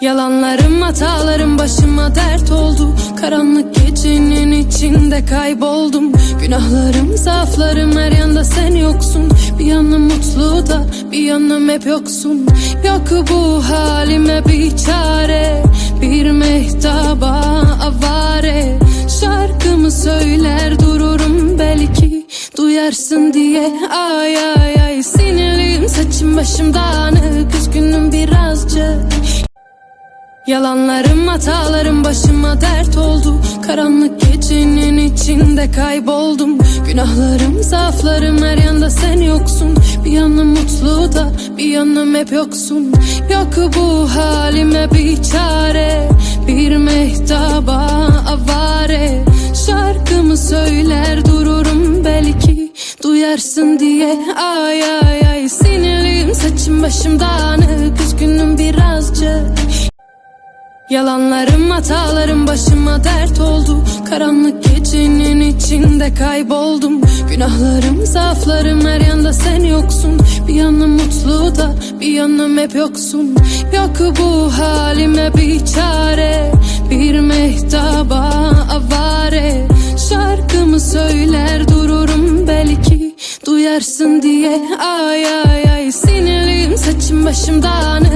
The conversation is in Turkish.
Yalanlarım hatalarım başıma dert oldu. Karanlık gecenin içinde kayboldum. Günahlarım zaaflarım her yanda sen yoksun. Bir yanım mutlu da bir yanım hep yoksun. Yok bu halime bir çare Bir mehtaba avare. Şarkımı söyler dururum belki Duyarsın diye. Ay ay ay Sinirliyim saçım başım dağınık birazcık Yalanlarım hatalarım başıma dert oldu. Karanlık gecenin içinde kayboldum. Günahlarım zaaflarım her yanda sen yoksun. Bir yanım mutlu da bir yanım hep yoksun. Yok bu halime bir çare Bir mehtaba avare. Şarkımı söyler dururum belki Duyarsın diye. Ay ay ay Sinirliyim saçım başım dağınık. Üzgünüm birazcık Yalanlarım hatalarım başıma dert oldu. Karanlık gecenin içinde kayboldum. Günahlarım zaaflarım her yanda sen yoksun. Bir yanım mutlu da bir yanım hep yoksun. Yok bu halime bir çare Bir mehtaba avare. Şarkımı söyler dururum belki Duyarsın diye. Ay ay ay Sinirliyim saçım başım dağınık